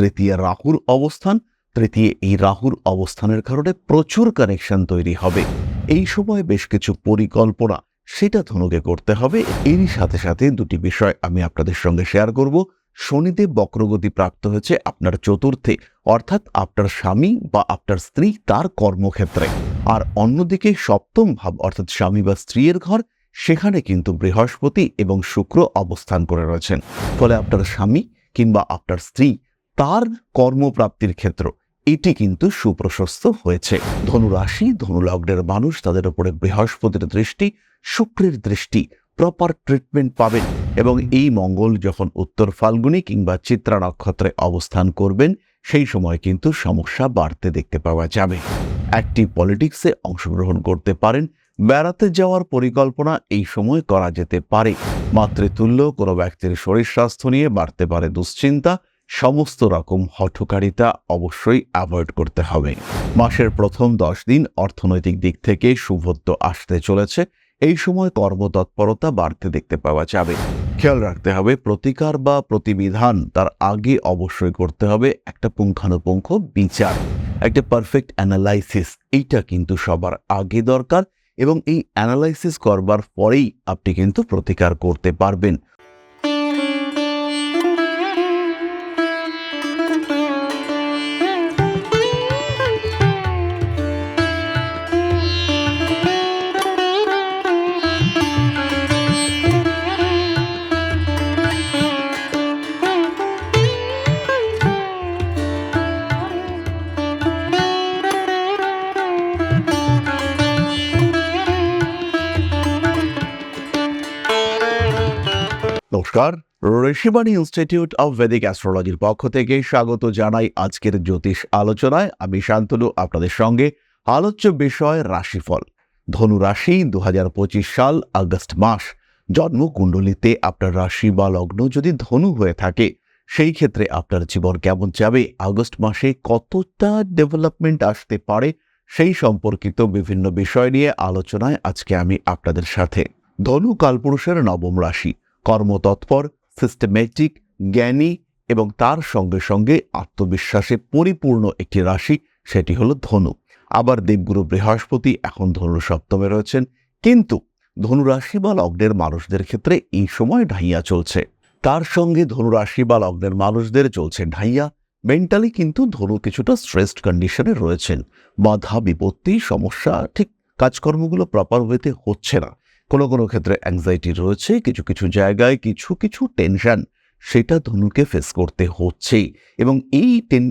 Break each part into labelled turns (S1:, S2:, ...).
S1: তৃতীয় রাহুর অবস্থান, তৃতীয় এই রাহুর অবস্থানের কারণে প্রচুর কানেকশন তৈরি হবে। এই সময় বেশ কিছু পরিকল্পনা সেটা ধনুকে করতে হবে। এরই সাথে সাথে দুটি বিষয় আমি আপনাদের সঙ্গে শেয়ার করব। শনিদেব বক্রগতি প্রাপ্ত হয়েছে আপনার চতুর্থে, অর্থাৎ আপনার স্বামী বা আপনার স্ত্রী তার কর্মক্ষেত্রে। আর অন্যদিকে সপ্তম ভাব, অর্থাৎ স্বামী বা স্ত্রীর ঘর, সেখানে কিন্তু বৃহস্পতি এবং শুক্র অবস্থান করে রয়েছেন। ফলে আপনার স্বামী কিংবা আপনার স্ত্রী তার কর্মপ্রাপ্তির ক্ষেত্র। এটি কিন্তু সুপ্রশস্ত হয়েছে। ধনুরাশি, ধনুলগ্নের মানুষ তাদের উপরে বৃহস্পতির দৃষ্টি, শুক্রের দৃষ্টি প্রপার ট্রিটমেন্ট পাবেন এবং এই মঙ্গল যখন উত্তর ফাল্গুনি কিংবা চিত্রা নক্ষত্রে অবস্থান করবেন, সেই সময় কিন্তু সমস্যা বাড়তে দেখতে পাওয়া যাবে। অ্যাক্টিভ পলিটিক্সে অংশগ্রহণ করতে পারেন। বেড়াতে যাওয়ার পরিকল্পনা এই সময় করা যেতে পারে। মাতৃতুল্য কোনো ব্যক্তির শরীর স্বাস্থ্য নিয়ে বাড়তে পারে দুশ্চিন্তা সমস্ত রকম হঠকারিতা অবশ্যই অ্যাভয়েড করতে হবে। মাসের প্রথম দশ দিন অর্থনৈতিক দিক থেকে শুভত্ব আসতে চলেছে। এই সময় কর্মতৎপরতা বাড়তে দেখতে পাওয়া যাবে। খেয়াল রাখতে হবে, প্রতিকার বা প্রতিবিধান তার আগে অবশ্যই করতে হবে। একটা পুঙ্খানুপুঙ্খ বিচার, একটা পারফেক্ট অ্যানালাইসিস এইটা কিন্তু সবার আগে দরকার এবং এই অ্যানালাইসিস করবার পরেই আপনি কিন্তু প্রতিকার করতে পারবেন। নমস্কার। ঋষিবাণী ইনস্টিটিউট অব ভেদিক অ্যাস্ট্রোলজির পক্ষ থেকে স্বাগত জানাই আজকের জ্যোতিষ আলোচনায়। আমি শান্তনু, আপনাদের সঙ্গে আলোচ্য বিষয় রাশিফল। ধনু রাশি দুহাজার পঁচিশ সাল আগস্ট মাস। জন্মকুণ্ডলিতে আপনার রাশি বা লগ্ন যদি ধনু হয়ে থাকে, সেই ক্ষেত্রে আপনার জীবন কেমন যাবে, আগস্ট মাসে কতটা ডেভেলপমেন্ট আসতে পারে, সেই সম্পর্কিত বিভিন্ন বিষয় নিয়ে আলোচনায় আজকে আমি আপনাদের সাথে। ধনু কালপুরুষের নবম রাশি। কর্মতৎপর সিস্টেমেটিক জ্ঞানী এবং তার সঙ্গে সঙ্গে আত্মবিশ্বাসে পরিপূর্ণ একটি রাশি, সেটি হলো ধনু। আবার দেবগুরু বৃহস্পতি এখন ধনু সপ্তমে রয়েছেন। কিন্তু ধনুরাশি বা লগ্নের মানুষদের ক্ষেত্রে এই সময় ঢাইয়া চলছে। তার সঙ্গে ধনুরাশি বা লগ্নের মানুষদের চলছে ঢাইয়া। মেন্টালি কিন্তু ধনু কিছুটা স্ট্রেসড কন্ডিশনে রয়েছেন। বাধা, বিপত্তি, সমস্যা, ঠিক কাজকর্মগুলো প্রপার ওয়েতে হচ্ছে না। কোনো কোনো ক্ষেত্রে অ্যাংজাইটি রয়েছে, কিছু কিছু জায়গায় কিছু কিছু টেনশন সেটা ধনুকে ফেস করতে হচ্ছেই এবং এই টেন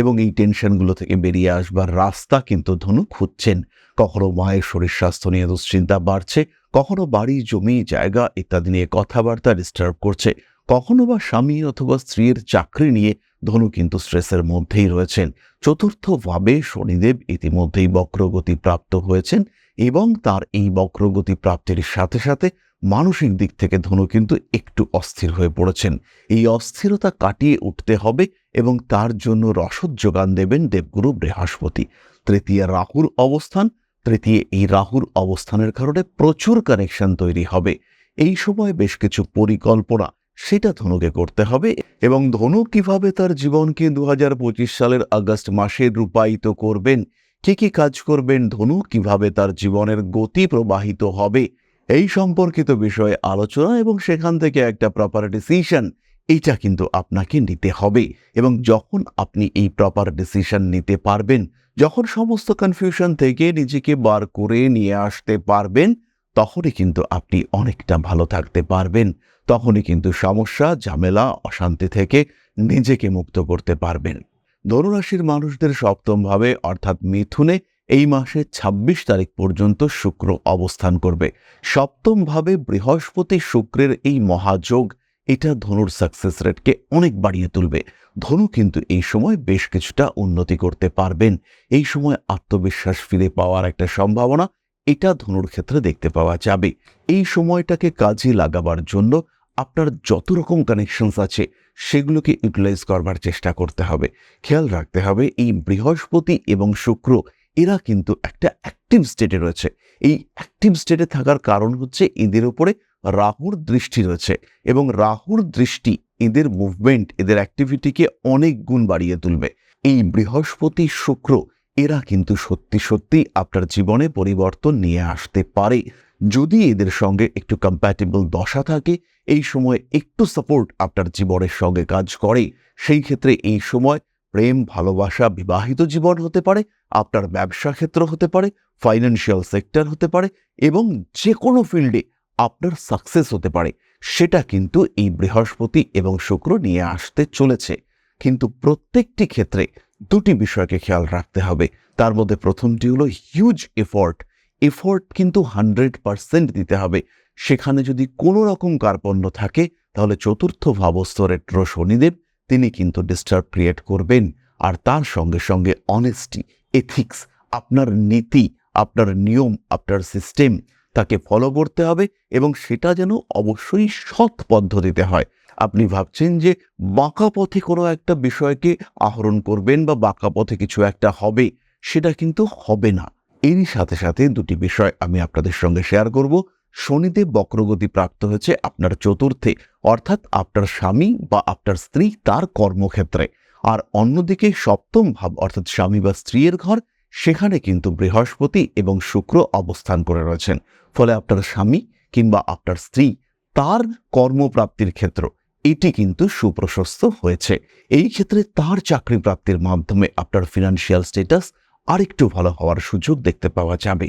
S1: এবং এই টেনশনগুলো থেকে বেরিয়ে আসবার রাস্তা কিন্তু ধনু খুঁজছেন। কখনো মায়ের শরীর স্বাস্থ্য নিয়ে দুশ্চিন্তা বাড়ছে, কখনো বাড়ি, জমি, জায়গা ইত্যাদি নিয়ে কথাবার্তা ডিস্টার্ব করছে, কখনো বা স্বামী অথবা স্ত্রীর চাকরি নিয়ে ধনু কিন্তু স্ট্রেসের মধ্যেই রয়েছেন। চতুর্থভাবে শনিদেব ইতিমধ্যেই বক্রগতি প্রাপ্ত হয়েছেন এবং তার এই বক্রগতি প্রাপ্তির সাথে সাথে মানসিক দিক থেকে ধনু কিন্তু একটু অস্থির হয়ে পড়েছেন। এই অস্থিরতা কাটিয়ে উঠতে হবে এবং তার জন্য রসদ যোগান দেবেন দেবগুরু বৃহস্পতি। তৃতীয় রাহুর অবস্থান, তৃতীয় এই রাহুর অবস্থানের কারণে প্রচুর কানেকশন তৈরি হবে। এই সময় বেশ কিছু পরিকল্পনা সেটা ধনুকে করতে হবে এবং ধনু কীভাবে তার জীবনকে দু হাজার পঁচিশ সালের আগস্ট মাসে রূপায়িত করবেন কি কাজ করবেন ধনু, কীভাবে তার জীবনের গতি প্রবাহিত হবে? এই সম্পর্কিত বিষয়ে আলোচনা এবং সেখান থেকে একটা প্রপার ডিসিশন এইটা কিন্তু আপনাকে নিতে হবে। এবং যখন আপনি এই প্রপার ডিসিশন নিতে পারবেন, যখন সমস্ত কনফিউশন থেকে নিজেকে বার করে নিয়ে আসতে পারবেন, তখনই কিন্তু আপনি অনেকটা ভালো থাকতে পারবেন। তখনই কিন্তু সমস্যা, ঝামেলা, অশান্তি থেকে নিজেকে মুক্ত করতে পারবেন। ধনুরাশির মানুষদের সপ্তমভাবে অর্থাৎ মিথুনে, এই মাসে ২৬ তারিখ পর্যন্ত শুক্র অবস্থান করবে। সপ্তমভাবে বৃহস্পতি শুক্রের এই মহাযোগ, এটা ধনুর সাকসেস রেটকে অনেক বাড়িয়ে তুলবে। ধনু কিন্তু এই সময় বেশ কিছুটা উন্নতি করতে পারবেন। এই সময় আত্মবিশ্বাস ফিরে পাওয়ার একটা সম্ভাবনা, এটা ধনুর ক্ষেত্রে দেখতে পাওয়া যাবে। এই সময়টাকে কাজে লাগাবার জন্য আপনার যত রকম কানেকশনস আছে, সেগুলোকে ইউটিলাইজ করবার চেষ্টা করতে হবে। খেয়াল রাখতে হবে, এই বৃহস্পতি এবং শুক্র, এরা কিন্তু একটা অ্যাক্টিভ স্টেটে রয়েছে। এই অ্যাক্টিভ স্টেটে থাকার কারণ হচ্ছে এদের ওপরে রাহুর দৃষ্টি রয়েছে এবং রাহুর দৃষ্টি এদের মুভমেন্ট এদের অ্যাক্টিভিটিকে অনেক গুণ বাড়িয়ে তুলবে। এই বৃহস্পতি, শুক্র, এরা কিন্তু সত্যি সত্যি আপনার জীবনে পরিবর্তন নিয়ে আসতে পারে। যদি এদের সঙ্গে একটু কম্প্যাটেবল দশা থাকে এই সময় একটু সাপোর্ট আপনার জীবনের সঙ্গে কাজ করে। সেই ক্ষেত্রে এই সময় প্রেম, ভালোবাসা, বিবাহিত জীবন হতে পারে, আপনার ব্যবসা ক্ষেত্র হতে পারে ফাইন্যান্সিয়াল সেক্টর হতে পারে এবং যে কোনো ফিল্ডে আপনার সাকসেস হতে পারে। সেটা কিন্তু এই বৃহস্পতি এবং শুক্র নিয়ে আসতে চলেছে। কিন্তু প্রত্যেকটি ক্ষেত্রে দুটি বিষয়কে খেয়াল রাখতে হবে। তার মধ্যে প্রথমটি হলো হিউজ এফোর্ট এফোর্ট কিন্তু হান্ড্রেড পারসেন্ট দিতে হবে। সেখানে যদি কোনো রকম কার্পণ্য থাকে, তাহলে চতুর্থ ভাবস্তরের শনিদেব, তিনি কিন্তু ডিস্টার্ব ক্রিয়েট করবেন। আর তার সঙ্গে সঙ্গে অনেস্টি এথিক্স আপনার নীতি, আপনার নিয়ম, আপনার সিস্টেম তাকে ফলো করতে হবে এবং সেটা যেন অবশ্যই সৎ পদ্ধতিতে হয়। আপনি ভাবছেন যে বাঁকা পথে কোনো একটা বিষয়কে আহরণ করবেন বা বাঁকা পথে কিছু একটা হবে, সেটা কিন্তু হবে না। এরই সাথে সাথে দুটি বিষয় আমি আপনাদের সঙ্গে শেয়ার করব। শনিদেব বক্রগতি প্রাপ্ত হয়েছে আপনার চতুর্থে, অর্থাৎ আপনার স্বামী বা আপনার স্ত্রী তার কর্মক্ষেত্রে। আর অন্যদিকে সপ্তম ভাব, অর্থাৎ স্বামী বা স্ত্রীর ঘর, সেখানে কিন্তু বৃহস্পতি এবং শুক্র অবস্থান করে রয়েছেন। ফলে আপনার স্বামী কিংবা আপনার স্ত্রী তার কর্মপ্রাপ্তির ক্ষেত্র, এটি কিন্তু সুপ্রশস্ত হয়েছে। এই ক্ষেত্রে তার চাকরি প্রাপ্তির মাধ্যমে আপনার ফিনান্সিয়াল স্টেটাস আরেকটু ভালো হওয়ার সুযোগ দেখতে পাওয়া যাবে।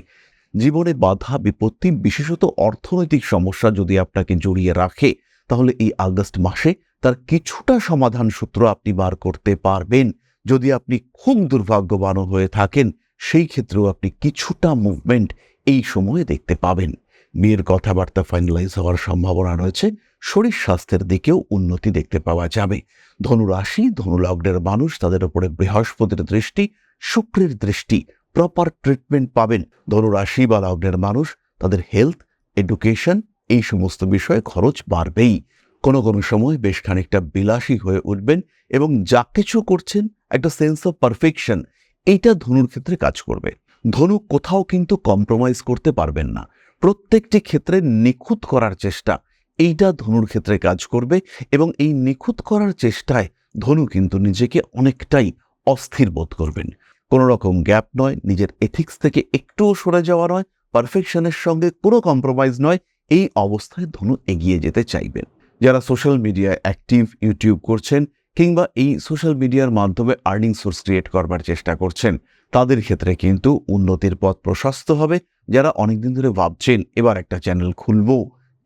S1: জীবনে বাধা, বিপত্তি, বিশেষত অর্থনৈতিক সমস্যা যদি আপনাকে জড়িয়ে রাখে, তাহলে এই আগস্ট মাসে তার কিছুটা সমাধান সূত্র আপনি বার করতে পারবেন। যদি আপনি খুব দুর্ভাগ্যবানও হয়ে থাকেন, সেই ক্ষেত্রেও আপনি কিছুটা মুভমেন্ট এই সময়ে দেখতে পাবেন। বিয়ের কথাবার্তা ফাইনালাইজ হওয়ার সম্ভাবনা রয়েছে, শরীর স্বাস্থ্যের দিকেও উন্নতি দেখতে পাওয়া যাবে। ধনুরাশি, ধনুলগ্নের মানুষ তাদের উপরে বৃহস্পতির দৃষ্টি, শুক্রের দৃষ্টি প্রপার ট্রিটমেন্ট পাবেন। ধনুরাশি বা লগ্নের মানুষ, তাদের হেলথ এডুকেশন এই সমস্ত বিষয়ে খরচ বাড়বেই। কোনো কোনো সময় বেশ খানিকটা বিলাসী হয়ে উঠবেন এবং যা কিছু করছেন একটা সেন্স অফ পারফেকশন এইটা ধনুর ক্ষেত্রে কাজ করবে। ধনু কোথাও কিন্তু কম্প্রোমাইজ করতে পারবেন না। প্রত্যেকটি ক্ষেত্রে নিখুঁত করার চেষ্টা, এইটা ধনুর ক্ষেত্রে কাজ করবে এবং এই নিখুঁত করার চেষ্টায় ধনু কিন্তু নিজেকে অনেকটাই অস্থির বোধ করবেন। কোনো রকম গ্যাপ নয়, নিজের এথিক্স থেকে একটুও সরে যাওয়া নয় পারফেকশনের সঙ্গে কোনো কম্প্রোমাইজ নয়, এই অবস্থায় ধনু এগিয়ে যেতে চাইবেন। যারা সোশ্যাল মিডিয়ায় অ্যাক্টিভ ইউটিউব করছেন কিংবা এই সোশ্যাল মিডিয়ার মাধ্যমে আর্নিং সোর্স ক্রিয়েট করবার চেষ্টা করছেন, তাদের ক্ষেত্রে কিন্তু উন্নতির পথ প্রশস্ত হবে। যারা অনেকদিন ধরে ভাবছেন, এবার একটা চ্যানেল খুলব,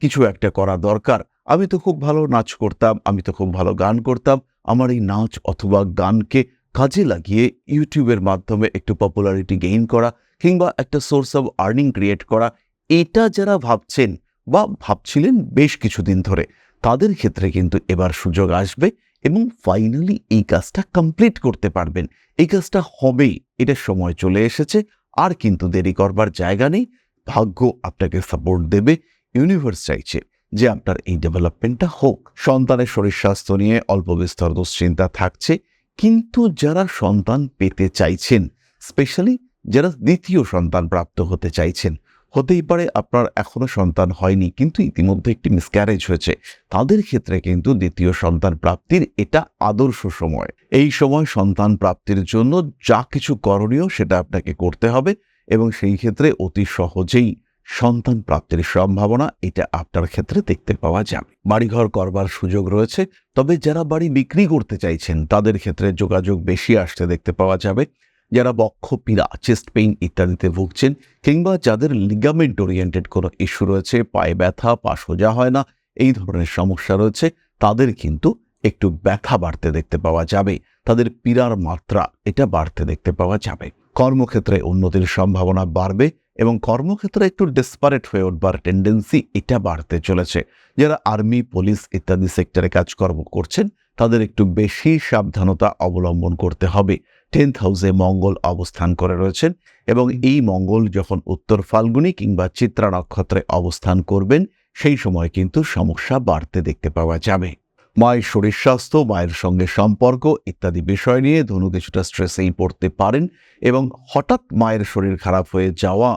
S1: কিছু একটা করা দরকার। আমি তো খুব ভালো নাচ করতাম, আমি তো খুব ভালো গান করতাম, আমার এই নাচ অথবা গানকে কাজে লাগিয়ে ইউটিউবের মাধ্যমে একটু পপুলারিটি গেইন করা কিংবা একটা সোর্স অফ আর্নিং ক্রিয়েট করা, এটা যারা ভাবছেন বা ভাবছিলেন বেশ কিছুদিন ধরে, তাদের ক্ষেত্রে কিন্তু এবার সুযোগ আসবে এবং ফাইনালি এই কাজটা কমপ্লিট করতে পারবেন। এই কাজটা হবেই, এটা সময় চলে এসেছে, আর কিন্তু দেরি করবার জায়গা নেই। ভাগ্য আপনাকে সাপোর্ট দেবে ইউনিভার্স চাইছে যে আপনার এই ডেভেলপমেন্টটা হোক। সন্তানের শরীর স্বাস্থ্য নিয়ে অল্প বিস্তর দুশ্চিন্তা থাকছে কিন্তু যারা সন্তান পেতে চাইছেন স্পেশালি যারা দ্বিতীয় সন্তান প্রাপ্ত হতে চাইছেন, হতেই পারে আপনার এখনও সন্তান হয়নি, কিন্তু ইতিমধ্যে একটি মিসক্যারেজ হয়েছে। তাদের ক্ষেত্রে কিন্তু দ্বিতীয় সন্তান প্রাপ্তির এটা আদর্শ সময়। এই সময় সন্তান প্রাপ্তির জন্য যা কিছু করণীয় সেটা আপনাকে করতে হবে এবং সেই ক্ষেত্রে অতি সহজেই সন্তান প্রাপ্তির সম্ভাবনা, এটা আপনার ক্ষেত্রে দেখতে পাওয়া যাবে। বাড়িঘর করবার সুযোগ রয়েছে, তবে যারা বাড়ি বিক্রি করতে চাইছেন, তাদের ক্ষেত্রে যোগাযোগ বেশি আসতে দেখতে পাওয়া যাবে। যারা বক্ষ, পীড়া চেস্ট পেইন ইত্যাদিতে ভুগছেন, কিংবা যাদের লিগামেন্ট ওরিয়েন্টেড কোনো ইস্যু রয়েছে, পায়ে ব্যথা, পা সোজা হয় না, এই ধরনের সমস্যা রয়েছে, তাদের কিন্তু একটু ব্যথা বাড়তে দেখতে পাওয়া যাবে। তাদের পীড়ার মাত্রা, এটা বাড়তে দেখতে পাওয়া যাবে। কর্মক্ষেত্রে উন্নতির সম্ভাবনা বাড়বে এবং কর্মক্ষেত্রে একটু ডেসপারেট হয়ে উঠবার টেন্ডেন্সি এটা বাড়তে চলেছে। যারা আর্মি পুলিশ ইত্যাদি সেক্টরে কাজকর্ম করছেন, তাদের একটু বেশি সাবধানতা অবলম্বন করতে হবে। টেন্থ হাউসে মঙ্গল অবস্থান করে রয়েছেন এবং এই মঙ্গল যখন উত্তর ফাল্গুনি কিংবা চিত্রা নক্ষত্রে অবস্থান করবেন, সেই সময় কিন্তু সমস্যা বাড়তে দেখতে পাওয়া যাবে। মায়ের শরীর স্বাস্থ্য, মায়ের সঙ্গে সম্পর্ক ইত্যাদি বিষয় নিয়ে ধনু কিছুটা স্ট্রেসেই পড়তে পারেন এবং হঠাৎ মায়ের শরীর খারাপ হয়ে যাওয়া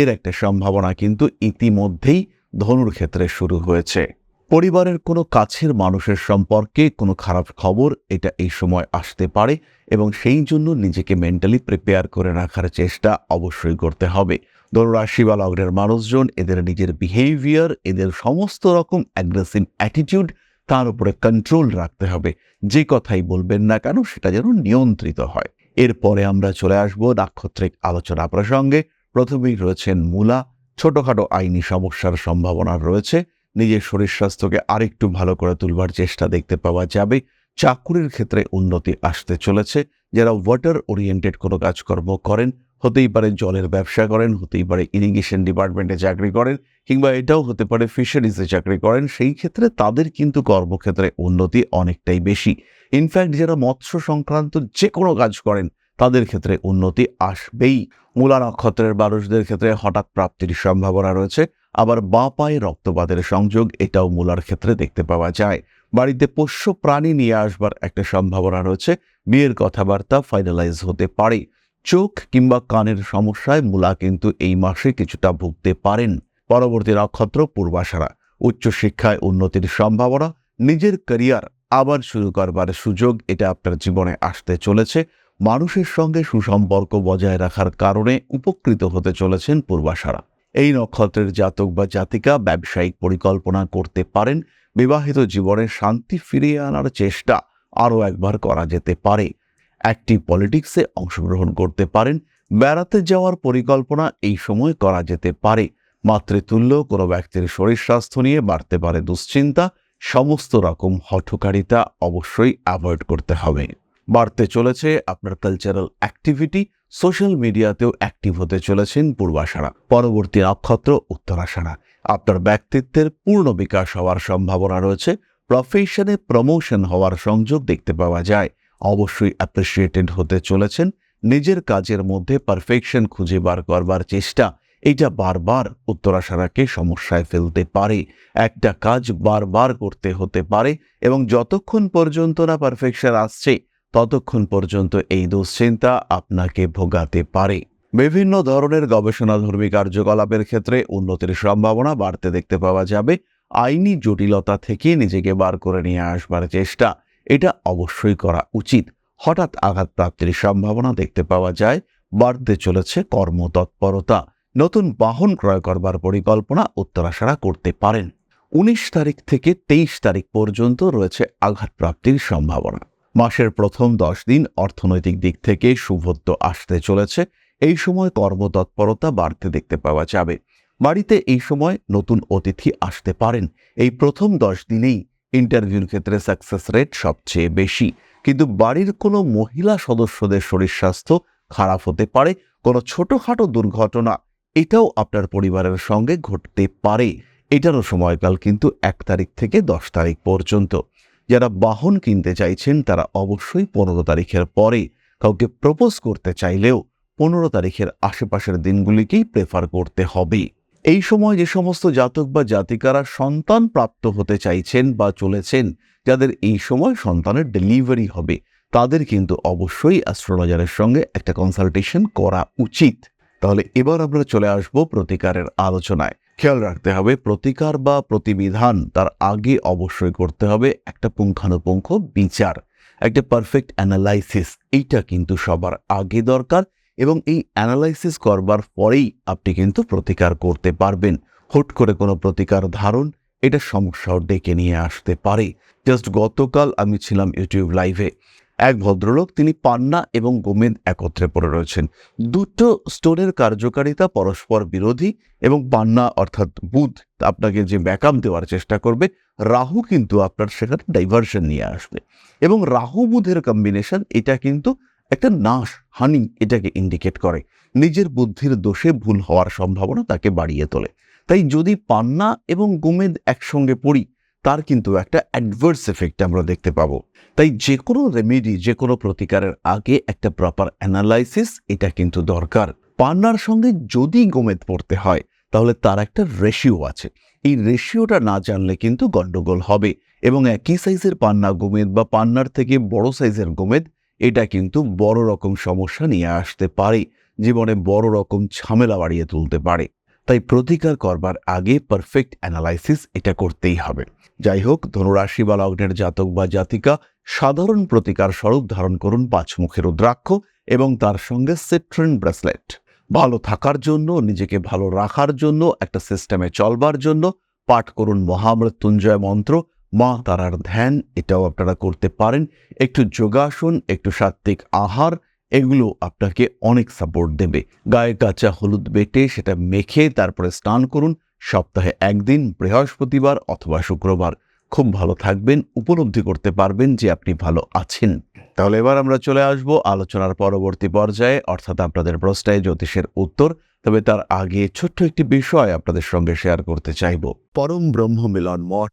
S1: এর একটা সম্ভাবনা কিন্তু ইতিমধ্যেই ধনুর ক্ষেত্রে শুরু হয়েছে। পরিবারের কোনো কাছের মানুষের সম্পর্কে কোনো খারাপ খবর এটা এই সময় আসতে পারে এবং সেই জন্য নিজেকে মেন্টালি প্রিপেয়ার করে রাখার চেষ্টা অবশ্যই করতে হবে। ধনুরাশি বা লগ্নের মানুষজন এদের নিজের বিহেভিয়ার এদের সমস্ত রকম অ্যাগ্রেসিভ অ্যাটিটিউড তার উপরে কন্ট্রোল রাখতে হবে। যে কথাই বলবেন না কেন সেটা যেন নিয়ন্ত্রিত হয়। এরপরে আমরা চলে আসব নাক্ষত্রিক আলোচনা প্রসঙ্গে। প্রথমেই রয়েছেন মূলা। ছোটখাটো আইনি সমস্যার সম্ভাবনা রয়েছে। নিজের শরীর স্বাস্থ্যকে আরেকটু ভালো করে তুলবার চেষ্টা দেখতে পাওয়া যাবে। চাকুরির ক্ষেত্রে উন্নতি আসতে চলেছে। যারা ওয়াটার ওরিয়েন্টেড কোনো কাজকর্ম করেন, হতেই পারে জলের ব্যবসা করেন, হতেই পারে ইরিগেশন ডিপার্টমেন্টে চাকরি করেন, কিংবা এটাও হতে পারে ফিশারিজে চাকরি করেন, সেই ক্ষেত্রে তাদের কিন্তু কর্মক্ষেত্রে উন্নতি অনেকটাই বেশি। ইনফ্যাক্ট যারা মৎস্য সংক্রান্ত যে কোনো কাজ করেন তাদের ক্ষেত্রে উন্নতি আসবেই। মূলা নক্ষত্রের মানুষদের ক্ষেত্রে হঠাৎ প্রাপ্তির সম্ভাবনা রয়েছে। আবার বাঁ পায়ে রক্তপাতের সংযোগ, এটাও মূলার ক্ষেত্রে দেখতে পাওয়া যায়। বাড়িতে পোষ্য প্রাণী নিয়ে আসবার একটা সম্ভাবনা রয়েছে। বিয়ের কথাবার্তা ফাইনালাইজ হতে পারে। চোখ কিংবা কানের সমস্যায় মূলা কিন্তু এই মাসে কিছুটা ভুগতে পারেন। পরবর্তী নক্ষত্র পূর্বাশারা। উচ্চশিক্ষায় উন্নতির সম্ভাবনা, নিজের ক্যারিয়ার আবার শুরু করবার সুযোগ, এটা আপনার জীবনে আসতে চলেছে। মানুষের সঙ্গে সুসম্পর্ক বজায় রাখার কারণে উপকৃত হতে চলেছেন পূর্বাশারা। এই নক্ষত্রের জাতক বা জাতিকা ব্যবসায়িক পরিকল্পনা করতে পারেন, বিবাহিত জীবনে শান্তি ফিরিয়ে আনার চেষ্টা আরও একবার করা যেতে পারে। অ্যাক্টিভ পলিটিক্সে অংশগ্রহণ করতে পারেন, বেড়াতে যাওয়ার পরিকল্পনা এই সময় করা যেতে পারে। মাতৃতুল্য কোনো ব্যক্তির শরীর স্বাস্থ্য নিয়ে বাড়তে পারে দুশ্চিন্তা, সমস্ত রকম হঠকারিতা অবশ্যই অ্যাভয়েড করতে হবে। বাড়তে চলেছে, আপনার কালচারাল অ্যাক্টিভিটি সোশ্যাল মিডিয়াতেও অ্যাক্টিভ হতে চলেছেন পূর্বাশারা। পরবর্তী নক্ষত্র, উত্তরাশারা। আপনার ব্যক্তিত্বের পূর্ণ বিকাশ হওয়ার সম্ভাবনা রয়েছে প্রফেশনে প্রমোশন হওয়ার সংযোগ দেখতে পাওয়া যায়। অবশ্যই অ্যাপ্রিসিয়েটেড হতে চলেছেন, নিজের কাজের মধ্যে পারফেকশন খুঁজে বার করবার চেষ্টা এটা বারবার উত্তরাশারাকে সমস্যায় ফেলতে পারে। একটা কাজ বারবার করতে হতে পারে, এবং যতক্ষণ পর্যন্ত না পারফেকশন আসছে ততক্ষণ পর্যন্ত এই দুশ্চিন্তা আপনাকে ভোগাতে পারে। বিভিন্ন ধরনের গবেষণাধর্মী কার্যকলাপের ক্ষেত্রে উন্নতির সম্ভাবনা বাড়তে দেখতে পাওয়া যাবে। আইনি জটিলতা থেকে নিজেকে বার করে নিয়ে আসবার চেষ্টা, এটা অবশ্যই করা উচিত। হঠাৎ আঘাত প্রাপ্তির সম্ভাবনা দেখতে পাওয়া যায়, বাড়তে চলেছে কর্মতৎপরতা। নতুন বাহন ক্রয় করবার পরিকল্পনা উত্তরাশারা করতে পারেন। উনিশ তারিখ থেকে তেইশ তারিখ পর্যন্ত রয়েছে আঘাত প্রাপ্তির সম্ভাবনা। মাসের প্রথম দশ দিন অর্থনৈতিক দিক থেকে শুভত্ব আসতে চলেছে। এই সময় কর্মতৎপরতা বাড়তে দেখতে পাওয়া যাবে। বাড়িতে এই সময় নতুন অতিথি আসতে পারেন। এই প্রথম দশ দিনেই ইন্টারভিউর ক্ষেত্রে সাকসেস রেট সবচেয়ে বেশি। কিন্তু বাড়ির কোনো মহিলা সদস্যদের শরীর স্বাস্থ্য খারাপ হতে পারে, কোনো ছোটোখাটো দুর্ঘটনা, এটাও আপনার পরিবারের সঙ্গে ঘটতে পারে। এটারও সময়কাল কিন্তু এক তারিখ থেকে দশ তারিখ পর্যন্ত। যারা বাহন কিনতে চাইছেন, তারা অবশ্যই পনেরো তারিখের পরে কাউকে প্রপোজ করতে চাইলেও পনেরো তারিখের আশেপাশের দিনগুলিকেই প্রেফার করতে হবে। এই সময় যে সমস্ত জাতক বা জাতিকারা সন্তান প্রাপ্ত হতে চাইছেন বা চলেছেন, যাদের এই সময় সন্তানের ডেলিভারি হবে, তাদের কিন্তু অবশ্যই অ্যাস্ট্রোলজারের সঙ্গে একটা কনসালটেশন করা উচিত। তাহলে এবার আমরা চলে আসব প্রতিকারের আলোচনায়। খেয়াল রাখতে হবে, প্রতিকার বা প্রতিবিধান তার আগে অবশ্যই করতে হবে। একটা পুঙ্খানুপুঙ্খ বিচার, একটা পারফেক্ট অ্যানালাইসিস এইটা কিন্তু সবার আগে দরকার এবং এই অ্যানালাইসিস করবার পরেই আপনি কিন্তু প্রতিকার করতে পারবেন। হুট করে কোনো প্রতিকার ধারণ, এটা সমস্যাও ডেকে নিয়ে আসতে পারে। জাস্ট গতকাল আমি ছিলাম ইউটিউব লাইভে এক ভদ্রলোক তিনি পান্না এবং গোমেদ একত্রে পড়ে রয়েছেন। দুটো স্টোনের কার্যকারিতা পরস্পর বিরোধী এবং পান্না অর্থাৎ বুধ আপনাকে যে ব্যাকআপ দেওয়ার চেষ্টা করবে, রাহু কিন্তু আপনার সেখানে ডাইভার্সন নিয়ে আসবে। এবং রাহু বুধের কম্বিনেশন এটা কিন্তু একটা নাশ, হানি এটাকে ইন্ডিকেট করে। নিজের বুদ্ধির দোষে ভুল হওয়ার সম্ভাবনা তাকে বাড়িয়ে তোলে। তাই যদি পান্না এবং গোমেদ একসঙ্গে পড়ি, তার কিন্তু একটা অ্যাডভার্স এফেক্ট আমরা দেখতে পাবো। তাই যে কোনো রেমেডি যে কোনো প্রতিকারের আগে একটা প্রপার অ্যানালাইসিস এটা কিন্তু দরকার। পান্নার সঙ্গে যদি গোমেদ পড়তে হয়, তাহলে তার একটা রেশিও আছে। এই রেশিওটা না জানলে কিন্তু গণ্ডগোল হবে এবং একই সাইজের পান্না গোমেদ বা পান্নার থেকে বড় সাইজের গোমেদ, এটা কিন্তু বড় রকম সমস্যা নিয়ে আসতে পারে। জীবনে বড় রকম ঝামেলা বাড়িয়ে তুলতে পারে। তাই প্রতিকার করবার আগে পারফেক্ট অ্যানালাইসিস এটা করতেই হবে। যাই হোক, ধনুরাশি বা লগ্নের জাতক বা জাতিকা সাধারণ প্রতিকার স্বরূপ ধারণ করুন পাঁচমুখী রুদ্রাক্ষ এবং তার সঙ্গে সিট্রেন ব্রেসলেট। ভালো থাকার জন্য, নিজেকে ভালো রাখার জন্য, একটা সিস্টেমে চলবার জন্য পাঠ করুন মহামৃত্যুঞ্জয় মন্ত্র, মা তারার ধ্যান, এটাও আপনারা করতে পারেন। একটু যোগাসন, একটু সাত্ত্বিক আহার, এগুলো আপনাকে অনেক সাপোর্ট দেবে। গায়ে কাঁচা হলুদ বেটে সেটা মেখে তারপরে স্নান করুন। সপ্তাহে একদিন, বৃহস্পতিবার অথবা শুক্রবার। খুব ভালো থাকবেন, উপলব্ধি করতে পারবেন যে আপনি ভালো আছেন। তাহলে এবার আমরা চলে আসব আলোচনার পরবর্তী পর্যায়ে, অর্থাৎ আপনাদের প্রশ্নায় জ্যোতিষের উত্তর, তবে তার আগে ছোট্ট একটি বিষয় আপনাদের সঙ্গে শেয়ার করতে চাইব। পরম ব্রহ্ম মিলন মঠ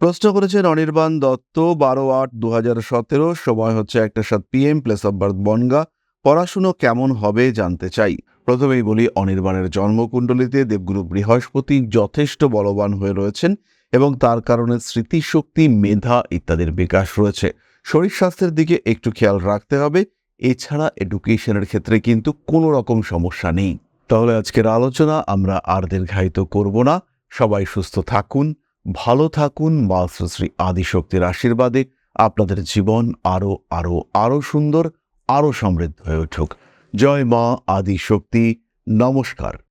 S1: প্রশ্ন করেছেন অনির্বাণ দত্ত, বারো আট দু হাজার সতেরো, সময় হচ্ছে একটা সাত PM place of birth Bongaon পড়াশুনো কেমন হবে জানতে চাই। প্রথমেই বলি, অনির্বাণের জন্মকুণ্ডলিতে দেবগুরু বৃহস্পতি যথেষ্ট বলবান হয়ে রয়েছেন এবং তার কারণে স্মৃতিশক্তি, মেধা ইত্যাদির বিকাশ রয়েছে। শরীর স্বাস্থ্যের দিকে একটু খেয়াল রাখতে হবে। এছাড়া এডুকেশনের ক্ষেত্রে কিন্তু কোনো রকম সমস্যা নেই। তাহলে আজকের আলোচনা আমরা আর দীর্ঘায়িত করব না। সবাই সুস্থ থাকুন। ভালো থাকুন মা শ্রী আদিশক্তির আশীর্বাদে আপনাদের জীবন আরও আরও আরও সুন্দর আরও সমৃদ্ধ হয়ে উঠুক। জয় মা আদিশক্তি, নমস্কার।